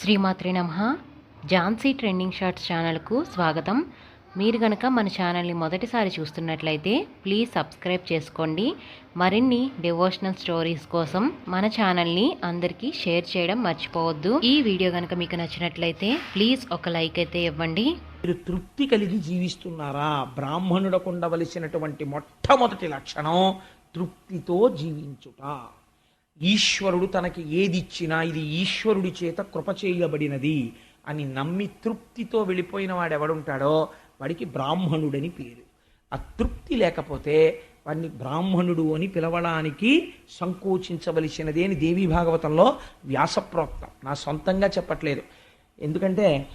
శ్రీమాత్రి నమ. Jhansi trending shorts ఛానల్కు స్వాగతం. మీరు గనక మన ఛానల్ని మొదటిసారి చూస్తున్నట్లయితే ప్లీజ్ సబ్స్క్రైబ్ చేసుకోండి. మరిన్ని డివోషనల్ స్టోరీస్ కోసం మన ఛానల్ని అందరికీ షేర్ చేయడం మర్చిపోవద్దు. ఈ వీడియో గనక మీకు నచ్చినట్లయితే ప్లీజ్ ఒక లైక్ అయితే ఇవ్వండి. మీరు తృప్తి కలిగి జీవిస్తున్నారా? బ్రాహ్మణుడకు ఉండవలసినటువంటి మొట్టమొదటి లక్షణం తృప్తితో జీవించుట. ఈశ్వరుడు తనకి ఏది ఇచ్చినా ఇది ఈశ్వరుడి చేత కృప చేయబడినది అని నమ్మి తృప్తితో వెళ్ళిపోయిన వాడు ఎవడుంటాడో వాడికి బ్రాహ్మణుడని పేరు. ఆ తృప్తి లేకపోతే వాడిని బ్రాహ్మణుడు అని పిలవడానికి సంకోచించవలసినది అని దేవీ భాగవతంలో వ్యాసప్రోక్తం నా సొంతంగా చెప్పట్లేదు. ఎందుకంటే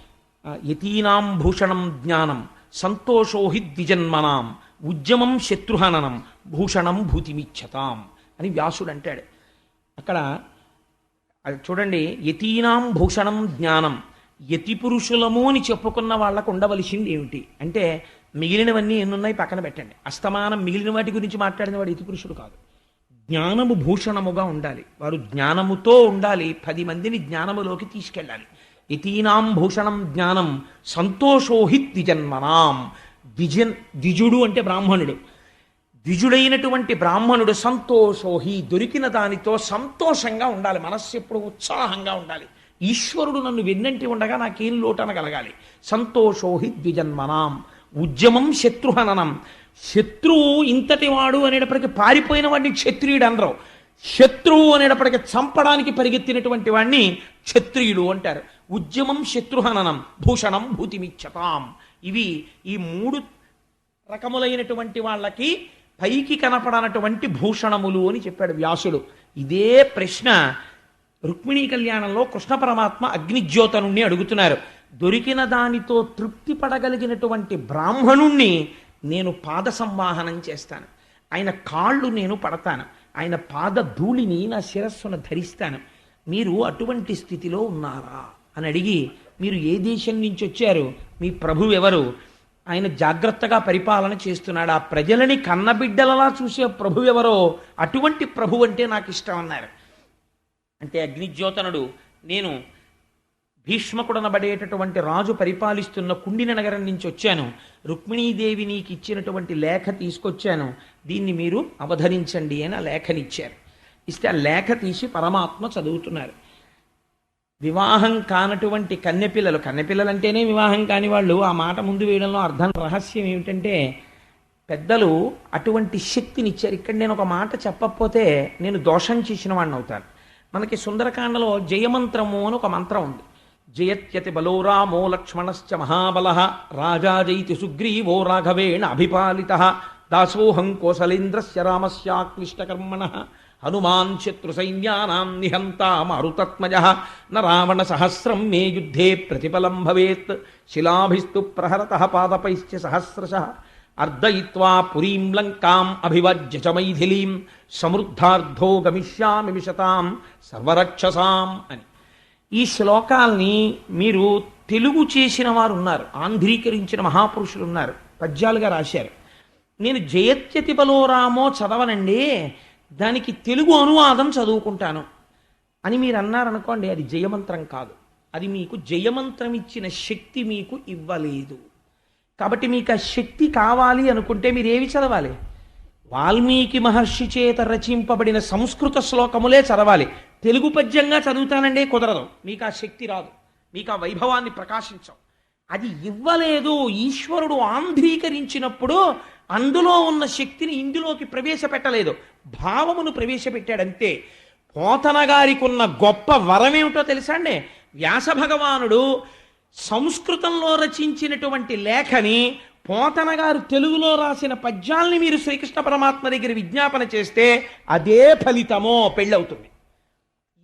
యతీనాం భూషణం జ్ఞానం సంతోషోహి ద్విజన్మనాం ఉద్యమం శత్రుహననం భూషణం భూతిమిచ్చతాం అని వ్యాసుడు అంటాడు అక్కడ అది చూడండి యతీనాం భూషణం జ్ఞానం. యతి పురుషులము అని చెప్పుకున్న వాళ్ళకు ఉండవలసింది ఏమిటి? అంటే మిగిలినవన్నీ ఎన్నున్నాయి? పక్కన పెట్టండి. అస్తమానం మిగిలిన వాటి గురించి మాట్లాడిన వాడు యతి పురుషుడు కాదు. జ్ఞానము భూషణముగా ఉండాలి. వారు జ్ఞానముతో ఉండాలి. పది మందిని జ్ఞానములోకి తీసుకెళ్ళాలి. యతీనాం భూషణం జ్ఞానం సంతోషోహి ద్విజన్మనాం ద్విజన్ ద్విజుడు అంటే బ్రాహ్మణుడు. ద్విజుడైనటువంటి బ్రాహ్మణుడు సంతోషోహి దొరికిన దానితో సంతోషంగా ఉండాలి. మనస్సు ఎప్పుడు ఉత్సాహంగా ఉండాలి. ఈశ్వరుడు నన్ను వెన్నంటి ఉండగా నాకేం లోటనగలగాలి? సంతోషోహి ద్విజన్మనాం ఉద్యమం శత్రుహననం. శత్రువు ఇంతటి వాడు అనేటప్పటికీ పారిపోయిన వాడిని క్షత్రియుడు అనరు. శత్రువు అనేటప్పటికీ చంపడానికి పరిగెత్తినటువంటి వాడిని క్షత్రియుడు అంటారు. ఉద్యమం శత్రుహననం భూషణం భూతిమిచ్చతాం. ఇవి ఈ మూడు రకములైనటువంటి వాళ్ళకి పైకి కనపడనటువంటి భూషణములు అని చెప్పాడు వ్యాసుడు. ఇదే ప్రశ్న రుక్మిణీ కళ్యాణంలో కృష్ణ పరమాత్మ అగ్నిజ్యోతనుణ్ణి అడుగుతున్నారు. దొరికిన దానితో తృప్తి పడగలిగినటువంటి బ్రాహ్మణుణ్ణి నేను పాద సంవాహనం చేస్తాను. ఆయన కాళ్ళు నేను పడతాను. ఆయన పాద ధూళిని నా శిరస్సును ధరిస్తాను. మీరు అటువంటి స్థితిలో ఉన్నారా? అని అడిగి మీరు ఏ దేశం నుంచి వచ్చారు? మీ ప్రభు ఎవరు ఆయన జాగ్రత్తగా పరిపాలన చేస్తున్నాడు. ఆ ప్రజలని కన్నబిడ్డలలా చూసే ప్రభు ఎవరో అటువంటి ప్రభు అంటే నాకు ఇష్టం అన్నారు. అంటే అగ్నిజ్యోతనుడు నేను భీష్మకుడనబడేటటువంటి రాజు పరిపాలిస్తున్న కుండిన నగరం నుంచి వచ్చాను. రుక్మిణీదేవి నీకు ఇచ్చినటువంటి లేఖ తీసుకొచ్చాను. దీన్ని మీరు అవధరించండి అని ఆ లేఖనిచ్చారు. ఇస్తే ఆ లేఖ తీసి పరమాత్మ చదువుతున్నారు. వివాహం కానటువంటి కన్నెపిల్లలు కన్నెపిల్లలు అంటేనే వివాహం కాని వాళ్ళు ఆ మాట ముందు వేయడంలో అర్థం రహస్యం ఏమిటంటే పెద్దలు అటువంటి శక్తిని ఇచ్చారు ఇక్కడ నేను ఒక మాట చెప్పకపోతే నేను దోషం చేసిన వాడిని అవుతాను. మనకి సుందరకాండలో జయమంత్రము అని ఒక మంత్రం ఉంది. జయత్యతి బలోరామో లక్ష్మణశ్చ మహాబల రాజా జైతి సుగ్రీవో రాఘవేణ అభిపాలిత దాసోహం కోసలేంద్రస్య రామస్యాక్లిష్టకర్మణ హనుమాన్ శత్రు సైన్యానాం నిహంతా మారుతత్మజ న రావణ సహస్రం మే యుద్ధే ప్రతిఫలం భవేత్. శిలాభిస్తు ప్రహరత పాదపైశ్చ సహస్రశ. అర్ధయిత్వా పురీం లంకాం అభివజ్య చ మైథిలీం. సమృద్ధార్థో గమిష్యామి విశతాం. సర్వరక్షసాం అని. ఈ శ్లోకాల్ని మీరు తెలుగు చేసిన వారు ఉన్నారు ఆంధ్రీకరించిన మహాపురుషులు ఉన్నారు పద్యాలుగా రాశారు. నేను జయత్యతి బలోరామో చదవనండి. దానికి తెలుగు అనువాదం చదువుకుంటాను. అని మీరు అన్నారనుకోండి అది జయమంత్రం కాదు. అది మీకు జయమంత్రం ఇచ్చిన శక్తి మీకు ఇవ్వలేదు. కాబట్టి మీకు ఆ శక్తి కావాలి అనుకుంటే మీరు ఏవి చదవాలి? వాల్మీకి మహర్షి చేత రచింపబడిన సంస్కృత శ్లోకములే చదవాలి. తెలుగు పద్యంగా చదువుతానండి కుదరదు. మీకు ఆ శక్తి రాదు. మీకు ఆ వైభవాన్ని ప్రకాశించం అది ఇవ్వలేదు. ఈశ్వరుడు ఆంధ్రీకరించినప్పుడు అందులో ఉన్న శక్తిని ఇందులోకి ప్రవేశపెట్టలేదు. భావమును ప్రవేశపెట్టాడంతే. పోతన గారికి ఉన్న గొప్ప వరం తెలుసా అండి? వ్యాస భగవానుడు సంస్కృతంలో రచించినటువంటి లేఖని పోతన గారు తెలుగులో రాసిన పద్యాల్ని మీరు శ్రీకృష్ణ పరమాత్మ దగ్గర విజ్ఞాపన చేస్తే అదే ఫలితమో పెళ్ళవుతుంది.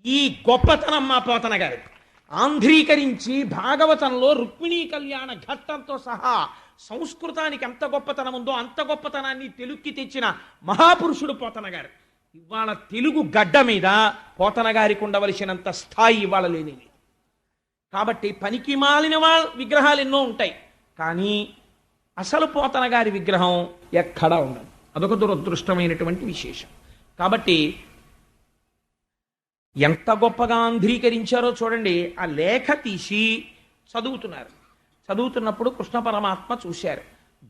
ఈ గొప్పతనం మా పోతన గారికి. ఆంధ్రీకరించి భాగవతంలో రుక్మిణీ కళ్యాణ ఘట్టంతో సహా సంస్కృతానికి ఎంత గొప్పతనం ఉందో అంత గొప్పతనాన్ని తెలుక్కి తెచ్చిన మహాపురుషుడు పోతన గారు ఇవాళ తెలుగు గడ్డ మీద పోతన గారికి ఉండవలసినంత స్థాయి ఇవాళ లేనిది. కాబట్టి పనికి మాలిన వాళ్ళ విగ్రహాలు ఎన్నో ఉంటాయి. కానీ అసలు పోతన గారి విగ్రహం ఎక్కడా ఉండదు. అదొక దురదృష్టమైనటువంటి విశేషం. కాబట్టి ఎంత గొప్పగా అంధ్రీకరించారో చూడండి. ఆ లేఖ తీసి చదువుతున్నారు. చదువుతున్నప్పుడు కృష్ణ పరమాత్మ చూశారు.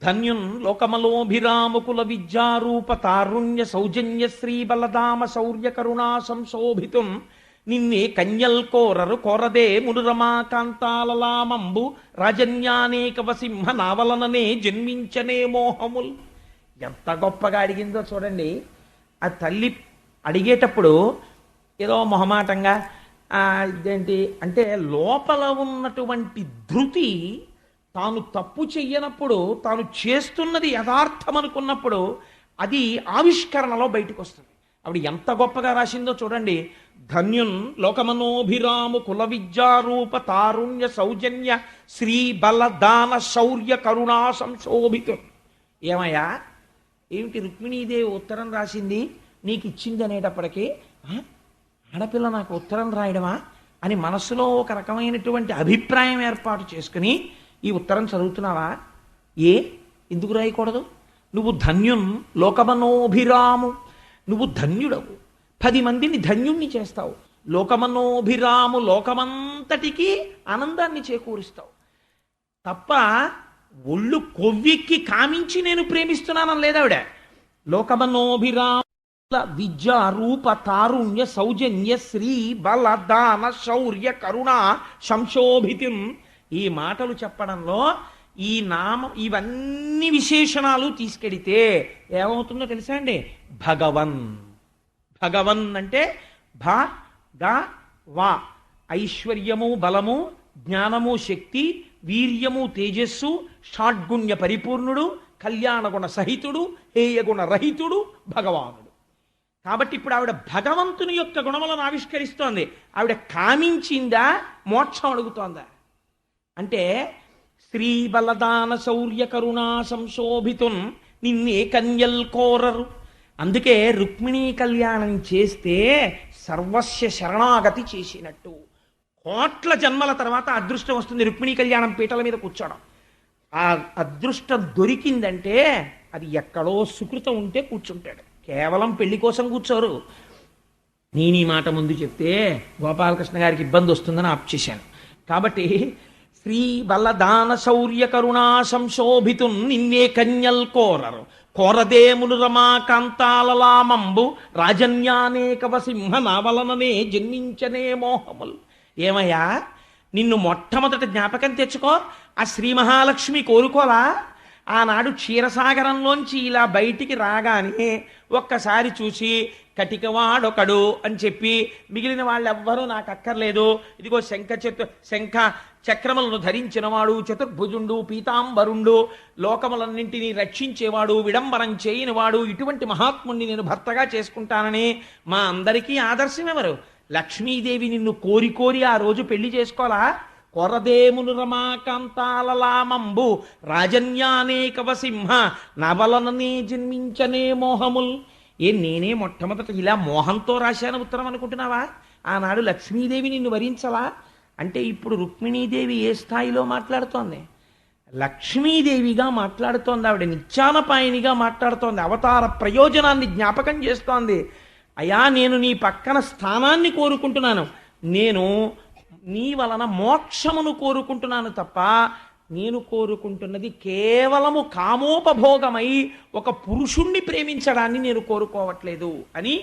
ధన్యున్ లోకమలోభిరాముకుల విద్యారూప తారుణ్య సౌజన్య శ్రీ బలదామ శౌర్య కరుణా సంశోభితుం నిన్నే కన్యల్ కోరరు కోరదే మునురమాకాంతాలలామంబు రాజన్యానేక రాజన్యానేకవ సింహ నావలననే జన్మించనే మోహముల్. ఎంత గొప్పగా అడిగిందో చూడండి. ఆ తల్లి అడిగేటప్పుడు ఏదో మొహమాటంగా ఇదేంటి? అంటే లోపల ఉన్నటువంటి ధృతి తాను తప్పు చెయ్యనప్పుడు తాను చేస్తున్నది యథార్థం అనుకున్నప్పుడు అది ఆవిష్కరణలో బయటకు వస్తుంది ఆవిడ ఎంత గొప్పగా రాసిందో చూడండి. ధన్యున్ లోకమనోభిరాము కుల విద్యారూప తారుణ్య సౌజన్య శ్రీ బల దాన శౌర్య కరుణా సంశోభితు ఏమయ్యా? ఏమిటి రుక్మిణీదేవి ఉత్తరం రాసింది? నీకు ఇచ్చింది అనేటప్పటికీ ఆడపిల్ల నాకు ఉత్తరం రాయడమా అని మనసులో ఒక రకమైనటువంటి అభిప్రాయం ఏర్పాటు చేసుకుని ఈ ఉత్తరం చదువుతున్నావా? ఏ? ఎందుకు రాయకూడదు? నువ్వు ధన్యున్ లోకమనోభిరాము. నువ్వు ధన్యుడవు. పది మందిని ధన్యుణ్ణి చేస్తావు. లోకమనోభిరాము లోకమంతటికి ఆనందాన్ని చేకూరుస్తావు. తప్ప ఒళ్ళు కొవ్వెక్కి కామించి నేను ప్రేమిస్తున్నానని లేదావిడ? లోకమనోభిరాము విద్య రూప తారుణ్య సౌజన్య శ్రీ బల దాన శౌర్య కరుణ సంశోభితం ఈ మాటలు చెప్పడంలో ఈ నామం ఇవన్నీ విశేషణాలు తీసుకెడితే ఏమవుతుందో తెలుసా అండి? భగవన్. భగవన్ అంటే భ గ వా. ఐశ్వర్యము బలము జ్ఞానము శక్తి వీర్యము తేజస్సు షాడ్గుణ్య పరిపూర్ణుడు కళ్యాణగుణ సహితుడు హేయగుణ రహితుడు భగవానుడు. కాబట్టి ఇప్పుడు ఆవిడ భగవంతుని యొక్క గుణములను ఆవిష్కరిస్తోంది. ఆవిడ కామించిందా? మోక్షం అడుగుతోందా? అంటే శ్రీ బలదాన శౌర్య కరుణా సంశోభితున్ నిన్నే కన్యల్ కోరరు. అందుకే రుక్మిణీ కళ్యాణం చేస్తే సర్వస్య శరణాగతి చేసినట్టు. కోట్ల జన్మల తర్వాత అదృష్టం వస్తుంది రుక్మిణీ కళ్యాణం పీటల మీద కూర్చోవడం ఆ అదృష్టం దొరికిందంటే అది ఎక్కడో సుకృతం ఉంటే కూర్చుంటాడు. కేవలం పెళ్ళి కోసం కూర్చోరు. నేను ఈ మాట ముందు చెప్తే గోపాలకృష్ణ గారికి ఇబ్బంది వస్తుందని ఆప్ చేశాను. కాబట్టి శ్రీ బలదాన శౌర్య కరుణా సంశోభితు నిన్నే కన్యల్ కోరరు. కోరదేములు రమాకాంతాలలామంబు రాజన్యానేకవ సింహ నావలననే జన్మించనే మోహములు. ఏమయ్యా? నిన్ను మొట్టమొదట జ్ఞాపకం తెచ్చుకో. ఆ శ్రీ మహాలక్ష్మి కోరుకోలా ఆనాడు క్షీరసాగరంలోంచి ఇలా బయటికి రాగానే ఒక్కసారి చూసి కటికవాడొకడు అని చెప్పి మిగిలిన వాళ్ళెవ్వరూ నాకు అక్కర్లేదు ఇదిగో శంఖ చతు శంఖ చక్రములను ధరించినవాడు చతుర్భుజుండు పీతాంబరుండు లోకములన్నింటినీ రక్షించేవాడు విడంబరం చేయనివాడు ఇటువంటి మహాత్ముణ్ణి నేను భర్తగా చేసుకుంటానని మా అందరికీ ఆదర్శం ఎవరు లక్ష్మీదేవి నిన్ను కోరి కోరి ఆ రోజు పెళ్ళి చేసుకోవాలా? కొరదేములు రమాకాంతాలలామంబు రాజన్యానేకవ సింహ నవలననే జన్మించనే మోహముల్. ఏ నేనే మొట్టమొదట ఇలా మోహంతో రాశాను ఉత్తరం అనుకుంటున్నావా? ఆనాడు లక్ష్మీదేవి నిన్ను వరించలా? అంటే ఇప్పుడు రుక్మిణీదేవి ఏ స్థాయిలో మాట్లాడుతోంది? లక్ష్మీదేవిగా మాట్లాడుతోంది ఆవిడ నిత్యానపాయనిగా మాట్లాడుతోంది అవతార ప్రయోజనాన్ని జ్ఞాపకం చేస్తోంది. అయా నేను నీ పక్కన స్థానాన్ని కోరుకుంటున్నాను. నేను నీ వలన మోక్షమును కోరుకుంటున్నాను తప్ప నేను కోరుకుంటున్నది కేవలము కామోపభోగమై ఒక పురుషుణ్ణి ప్రేమించడాన్ని నేను కోరుకోవట్లేదు అని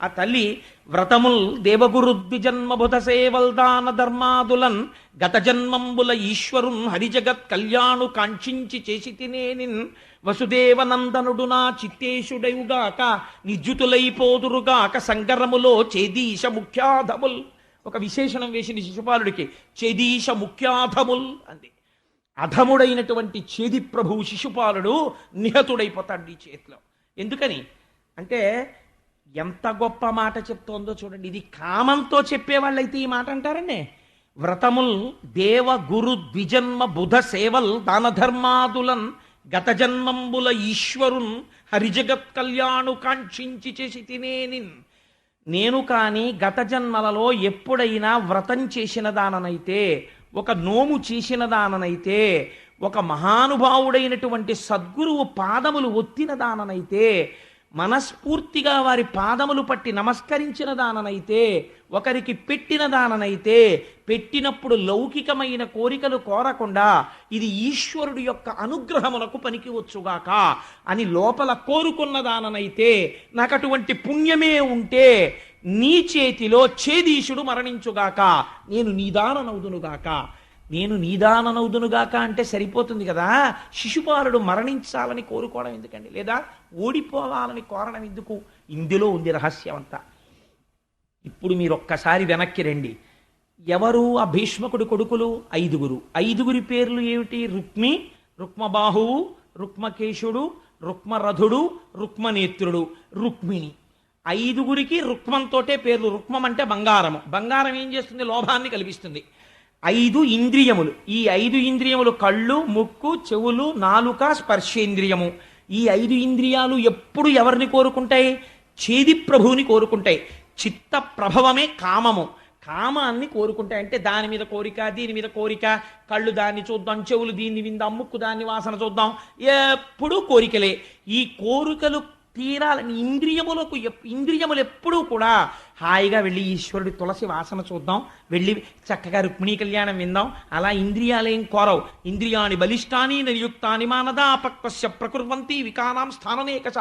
ఆ తల్లి వ్రతముల్ దేవగురు ద్విజన్మబుధ సేవల్దాన ధర్మాదులన్ గత జన్మంబుల ఈశ్వరున్ హరిజగత్ కళ్యాణు కాంక్షించి చేసి తినేనిన్ వసుదేవనందనుడు నా చిత్తేశుడయుగాక నిజ్జుతులైపోదురుగాక సంగరములో చేదీశ ముఖ్యాధముల్ ఒక విశేషణం వేసింది శిశుపాలుడికి. చెదీశ ముఖ్యాధముల్ అంది. అధముడైనటువంటి చేది ప్రభువు శిశుపాలుడు నిహతుడైపోతాడు ఈ చేతిలో. ఎందుకని? అంటే ఎంత గొప్ప మాట చెప్తోందో చూడండి. ఇది కామంతో చెప్పేవాళ్ళైతే ఈ మాట అంటారండి వ్రతముల్ దేవ గురు ద్విజన్మ బుధ సేవల్ దాన ధర్మాదులన్ గత జన్మంబుల ఈశ్వరున్ హరిజగత్ కళ్యాణు కాంక్షించి చేసి తినేనిన్. నేను కానీ గత జన్మలలో ఎప్పుడైనా వ్రతం చేసిన దాననైతే ఒక నోము చేసిన దాననైతే ఒక మహానుభావుడైనటువంటి సద్గురువు పాదములు ఒత్తిన దాననైతే మనస్ఫూర్తిగా వారి పాదములు పట్టి నమస్కరించిన దాననైతే ఒకరికి పెట్టిన దాననైతే పెట్టినప్పుడు లౌకికమైన కోరికలు కోరకుండా ఇది ఈశ్వరుడు యొక్క అనుగ్రహమునకు పనికి వచ్చుగాక అని లోపల కోరుకున్న దాననైతే నాకు అటువంటి పుణ్యమే ఉంటే నీ చేతిలో ఛేదీశుడు మరణించుగాక నేను నీదాననవుదునుగాక నేను నీదాననవుదునుగాక అంటే సరిపోతుంది కదా? శిశుపాలుడు మరణించాలని కోరుకోవడం ఎందుకండి? లేదా ఓడిపోవాలని కోరడం ఎందుకు? ఇందులో ఉంది రహస్యం అంతా ఇప్పుడు మీరు ఒక్కసారి వెనక్కి రండి. ఎవరు ఆ భీష్మకుడి కొడుకులు? ఐదుగురు. ఐదుగురి పేర్లు ఏమిటి? రుక్మి రుక్మబాహువు రుక్మకేశుడు రుక్మరథుడు రుక్మనేత్రుడు. రుక్మిణి. ఐదుగురికి రుక్మంతోటే పేర్లు. రుక్మం అంటే బంగారము. బంగారం ఏం చేస్తుంది? లోభాన్ని కలిపిస్తుంది ఐదు ఇంద్రియములు. ఈ ఐదు ఇంద్రియములు కళ్ళు ముక్కు చెవులు నాలుక స్పర్శేంద్రియము. ఈ ఐదు ఇంద్రియాలు ఎప్పుడు ఎవరిని కోరుకుంటాయి? చేది ప్రభువుని కోరుకుంటాయి. చిత్త ప్రభవమే కామము. కామాన్ని కోరుకుంటాయి. అంటే దాని మీద కోరిక దీని మీద కోరిక. కళ్ళు దాన్ని చూద్దాం చెవులు దీన్ని విందాం ముక్కు దాన్ని వాసన చూద్దాం. ఎప్పుడూ కోరికలే. ఈ కోరికలు తీరాలని ఇంద్రియములకు ఇంద్రియములు ఎప్పుడూ కూడా హాయిగా వెళ్ళి ఈశ్వరుడి తులసి వాసన చూద్దాం. వెళ్ళి చక్కగా రుక్మిణీ కళ్యాణం విందాం. అలా ఇంద్రియాలేం కోరవు. ఇంద్రియాని బలిష్టాని నియుక్తాని మానదా ప్రకుర్వంతి వికానాం స్థాననేకశ.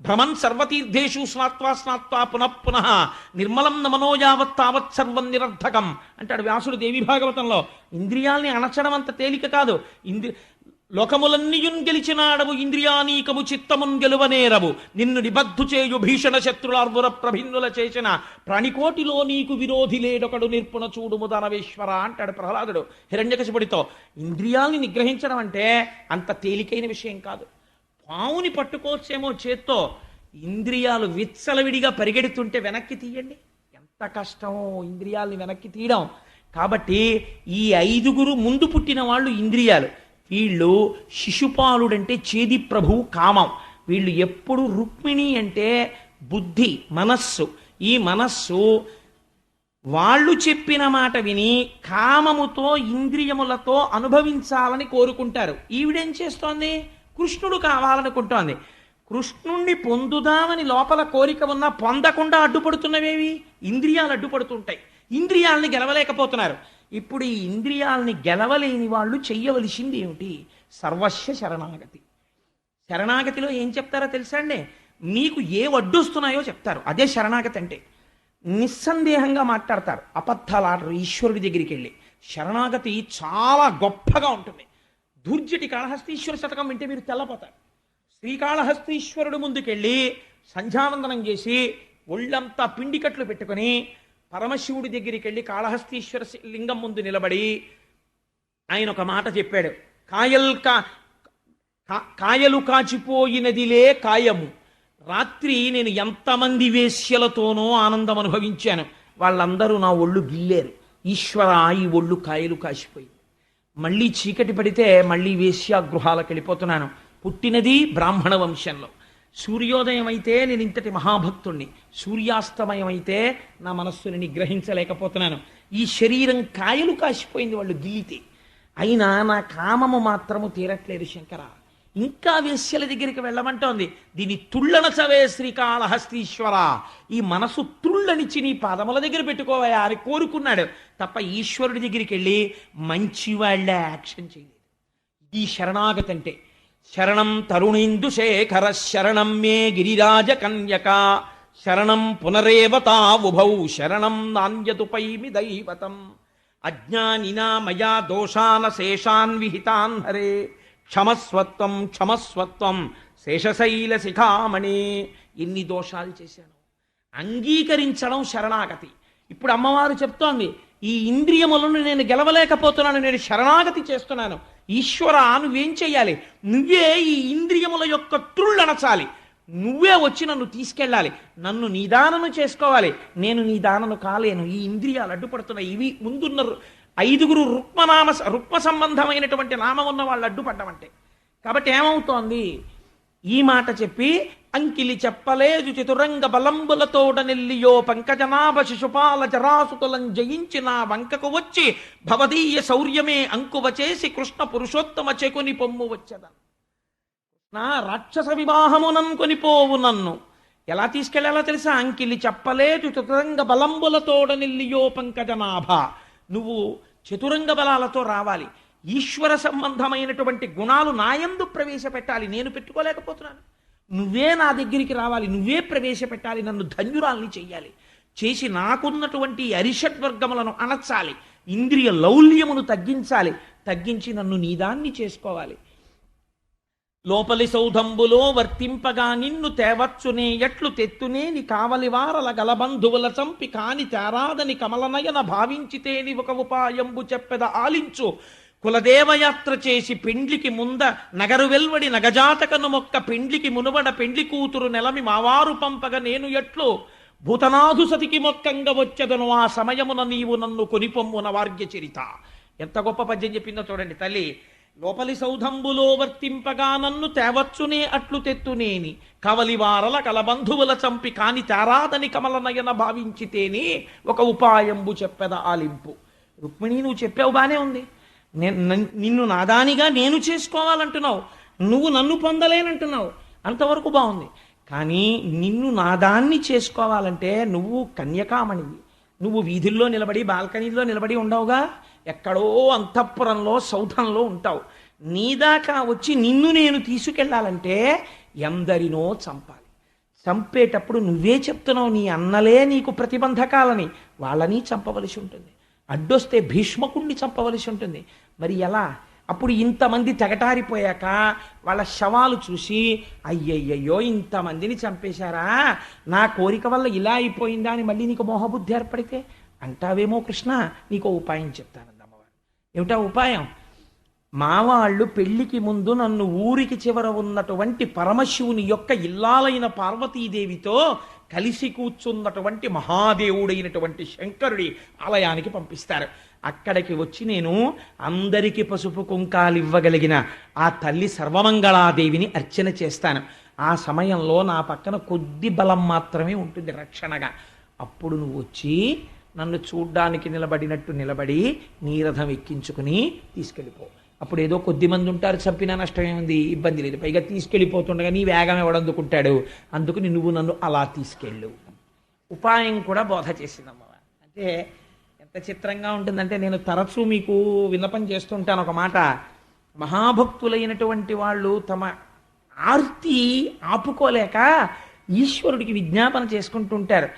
భ్రమన్ సర్వతీర్థేషు స్నాత్వా స్నాత్వా పునః పునః. నిర్మలం నమనో యావత్ తావత్ సర్వం నిరర్ధకం. అంటాడు వ్యాసుడు దేవి భాగవతంలో. ఇంద్రియాల్ని అణచడం అంత తేలిక కాదు. ఇంద్రి లోకములన్నీయున్ గెలిచినాడవు ఇంద్రియానీకము చిత్తమున్ గెలువనేరవు. నిన్ను నిబద్ధు చేయు భీషణ శత్రులార్వుర ప్రభిన్నుల చేసిన ప్రాణికోటిలో నీకు విరోధి లేడొకడు నిర్పుణ చూడుము దానవేశ్వర అంటాడు ప్రహ్లాదుడు. హిరణ్యకశిపుడితో ఇంద్రియాల్ని నిగ్రహించడం అంటే అంత తేలికైన విషయం కాదు. పావుని పట్టుకోవచ్చేమో చేత్తో ఇంద్రియాలు విచ్చలవిడిగా పరిగెడుతుంటే వెనక్కి తీయండి. ఎంత కష్టమో ఇంద్రియాల్ని వెనక్కి తీయడం. కాబట్టి ఈ ఐదుగురు ముందు పుట్టిన వాళ్ళు ఇంద్రియాలు. వీళ్ళు శిశుపాలుడంటే చేది ప్రభువు కామం. వీళ్ళు ఎప్పుడు రుక్మిణి అంటే బుద్ధి మనస్సు. ఈ మనస్సు వాళ్ళు చెప్పిన మాట విని కామముతో ఇంద్రియములతో అనుభవించాలని కోరుకుంటారు. ఈవిడేం చేస్తోంది? కృష్ణుడు కావాలనుకుంటోంది. కృష్ణుణ్ణి పొందుదామని లోపల కోరిక ఉన్నా పొందకుండా అడ్డుపడుతున్నవేవి? ఇంద్రియాలు అడ్డుపడుతుంటాయి. ఇంద్రియాలని గెలవలేకపోతున్నారు. ఇప్పుడు ఈ ఇంద్రియాలని గెలవలేని వాళ్ళు చెయ్యవలసింది ఏమిటి? సర్వస్వ శరణాగతి. శరణాగతిలో ఏం చెప్తారో తెలుసా అండి? మీకు ఏ వడ్డొస్తున్నాయో చెప్తారు. అదే శరణాగతి అంటే. నిస్సందేహంగా మాట్లాడతారు. అబద్ధాలు ఆడరు ఈశ్వరుడి దగ్గరికి వెళ్ళి శరణాగతి చాలా గొప్పగా ఉంటుంది. దూర్జటి కాళహస్తీశ్వర శతకం వింటే మీరు తెల్లపోతారు. శ్రీకాళహస్తీశ్వరుడు ముందుకెళ్ళి సంధ్యావందనం చేసి ఒళ్ళంతా పిండికట్లు పెట్టుకొని పరమశివుడి దగ్గరికి వెళ్ళి కాళహస్తీశ్వర లింగం ముందు నిలబడి ఆయన ఒక మాట చెప్పాడు. కాయల్ కా కాయలు కాచిపోయినదిలే కాయము. రాత్రి నేను ఎంతమంది వేశ్యలతోనో ఆనందం అనుభవించాను. వాళ్ళందరూ నా ఒళ్ళు గిల్లేరు. ఈశ్వర ఈ ఒళ్ళు కాయలు కాసిపోయింది మళ్ళీ చీకటి పడితే మళ్ళీ వేశ్యాగృహాలకు వెళ్ళిపోతున్నాను. పుట్టినది బ్రాహ్మణ వంశంలో. సూర్యోదయం అయితే నేను ఇంతటి మహాభక్తుణ్ణి సూర్యాస్తమయం అయితే నా మనస్సుని నిగ్రహించలేకపోతున్నాను. ఈ శరీరం కాయలు కాసిపోయింది వాళ్ళు గిల్లితే. అయినా నా కామము మాత్రము తీరట్లేదు శంకర. ఇంకా వేశ్యల దగ్గరికి వెళ్ళమంటోంది. దీని తుళ్ళనచవే శ్రీకాళహస్తీశ్వర. ఈ మనసు తుళ్ళనిచ్చి నీ పాదముల దగ్గర పెట్టుకోవయా అని కోరుకున్నాడు. తప్ప ఈశ్వరుడి దగ్గరికి వెళ్ళి మంచి వాళ్ళ యాక్షన్ చేయలేదు. ఈ శరణాగతి అంటే శరణం తరుణేందు శేఖర శరణం మే గిరిరాజ కన్యక. శరణం పునరేవతా ఉభౌ శరణం నాణ్యతుపైమి దైవతం. అజ్ఞానినా మయా దోషాన శేషాన్ విహితాన్ హరే. క్షమస్వత్వం క్షమస్వత్వం శేషశైల శిఖామణి. ఎన్ని దోషాలు చేశాను. అంగీకరించడం శరణాగతి. ఇప్పుడు అమ్మవారు చెప్తోంది ఈ ఇంద్రియములను నేను గెలవలేకపోతున్నాను నేను శరణాగతి చేస్తున్నాను. ఈశ్వర నువ్వేం చేయాలి నువ్వే ఈ ఇంద్రియముల యొక్క త్రుళ్ళనచాలి నువ్వే వచ్చి నన్ను తీసుకెళ్ళాలి. నన్ను నిదానము చేసుకోవాలి. నేను నిదానను కాలేను. ఈ ఇంద్రియాలు అడ్డుపడుతున్నాయి. ఇవి ముందున్న ఐదుగురు రుక్మనామ రుక్మ సంబంధమైనటువంటి నామం ఉన్న వాళ్ళు అడ్డుపడ్డమంటే కాబట్టి ఏమవుతోంది? ఈ మాట చెప్పి అంకిలి చెప్పలేదు చతురంగ బలంబులతోడ నెల్లియో పంకజనాభ శిశుపాల జరాసుతులం జయించి నా వంకకు వచ్చి భవదీయ శౌర్యమే అంకువ చేసి కృష్ణ పురుషోత్తమ చెకుని పొమ్ము వచ్చదన్. నా రాక్షస వివాహమునం కొనిపోవు నన్ను. ఎలా తీసుకెళ్ళాలో తెలుసా? అంకిలి చెప్పలేదు చతురంగ బలంబులతోడనెల్లియో పంకజనాభ. నువ్వు చతురంగ బలాలతో రావాలి. ఈశ్వర సంబంధమైనటువంటి గుణాలు నాయందు ప్రవేశపెట్టాలి. నేను పెట్టుకోలేకపోతున్నాను. నువ్వే నా దగ్గరికి రావాలి నువ్వే ప్రవేశపెట్టాలి నన్ను ధన్యురాల్ని చెయ్యాలి. చేసి నాకున్నటువంటి అరిషడ్వర్గములను అణచాలి ఇంద్రియ లౌల్యమును తగ్గించాలి తగ్గించి నన్ను నీదాన్ని చేసుకోవాలి. లోపలి సౌధంబులో వర్తింపగా నిన్ను తేవచ్చునే ఎట్లు తెత్తునేని కావలివారల గలబంధువుల చంపి కాని తేరాదని కమలనయన భావించితేని ఒక ఉపాయంబు చెప్పెద ఆలించు. కులదేవయాత్ర చేసి పెండ్లికి ముంద నగరు వెల్వడి నగజాతకను మొక్క పెండ్లికి మునువడ పెండ్లి కూతురు నెలమి మావారు పంపగ నేను ఎట్లు? భూతనాథు సతికి మొక్కంగా వచ్చెదను ఆ సమయమున నీవు నన్ను కొనిపొమ్మున వార్య చరిత. ఎంత గొప్ప పద్యం చెప్పిందో చూడండి తల్లి. లోపలి సౌధంబులో వర్తింపగా నన్ను తేవచ్చునే అట్లు తెత్తునేని కవలివారల కలబంధువుల చంపి కాని తారాదని కమలనయన భావించితేనే ఒక ఉపాయంబు చెప్పెద ఆలింపు రుక్మిణి నువ్వు చెప్పావు బానే ఉంది. నిన్ను నాదానిగా నేను చేసుకోవాలంటున్నావు. నువ్వు నన్ను పొందలేనంటున్నావు. అంతవరకు బాగుంది. కానీ నిన్ను నాదాన్ని చేసుకోవాలంటే నువ్వు కన్యకామణివి. నువ్వు వీధుల్లో నిలబడి బాల్కనీలో నిలబడి ఉండవుగా. ఎక్కడో అంతఃపురంలో సౌధంలో ఉంటావు. నీ దాకా వచ్చి నిన్ను నేను తీసుకెళ్ళాలంటే ఎందరినో చంపాలి. చంపేటప్పుడు నువ్వే చెప్తున్నావు నీ అన్నలే నీకు ప్రతిబంధకాలని. వాళ్ళని చంపవలసి ఉంటుంది. అడ్డొస్తే భీష్మకుణ్ణి చంపవలసి ఉంటుంది. మరి ఎలా? అప్పుడు ఇంతమంది తెగటారిపోయాక వాళ్ళ శవాలు చూసి అయ్యయ్యయ్యో ఇంతమందిని చంపేశారా? నా కోరిక వల్ల ఇలా అయిపోయిందా? అని మళ్ళీ నీకు మోహబుద్ధి ఏర్పడితే? అంటావేమో కృష్ణ నీకు ఉపాయం చెప్తానంది అమ్మవారు. ఏమిటా ఉపాయం? మా వాళ్ళు పెళ్ళికి ముందు నన్ను ఊరికి చివర ఉన్నటువంటి పరమశివుని యొక్క ఇల్లాలైన పార్వతీదేవితో కలిసి కూర్చున్నటువంటి మహాదేవుడైనటువంటి శంకరుడి ఆలయానికి పంపిస్తారు. అక్కడికి వచ్చి నేను అందరికీ పసుపు కుంకాలు ఇవ్వగలిగిన ఆ తల్లి సర్వమంగళాదేవిని అర్చన చేస్తాను. ఆ సమయంలో నా పక్కన కొద్ది బలం మాత్రమే ఉంటుంది రక్షణగా. అప్పుడు నువ్వు వచ్చి నన్ను చూడ్డానికి నిలబడినట్టు నిలబడి నీరథం ఎక్కించుకుని తీసుకెళ్ళిపో. అప్పుడు ఏదో కొద్ది మంది ఉంటారు చంపినా నష్టం ఏముంది? ఇబ్బంది లేదు. పైగా తీసుకెళ్ళిపోతుండగా నీ వేగం ఎవడందుకుంటాడు అందుకని నువ్వు నన్ను అలా తీసుకెళ్ళు. ఉపాయం కూడా బోధ చేసింది అమ్మవారు అంటే ఎంత చిత్రంగా ఉంటుందంటే నేను తరచూ మీకు విన్నపం చేస్తుంటాను ఒక మాట. మహాభక్తులైనటువంటి వాళ్ళు తమ ఆర్తి ఆపుకోలేక ఈశ్వరుడికి విజ్ఞాపన చేసుకుంటుంటారు.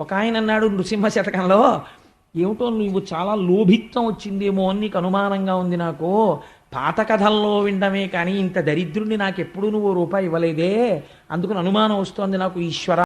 ఒక ఆయన అన్నాడు నృసింహ శతకంలో ఏమిటో నువ్వు చాలా లోభిత్వం వచ్చిందేమో అని నీకు అనుమానంగా ఉంది నాకు. పాత కథల్లో వినడమే కానీ ఇంత దరిద్రుడిని నాకు ఎప్పుడు నువ్వు రూపాయి ఇవ్వలేదే. అందుకని అనుమానం వస్తోంది నాకు ఈశ్వర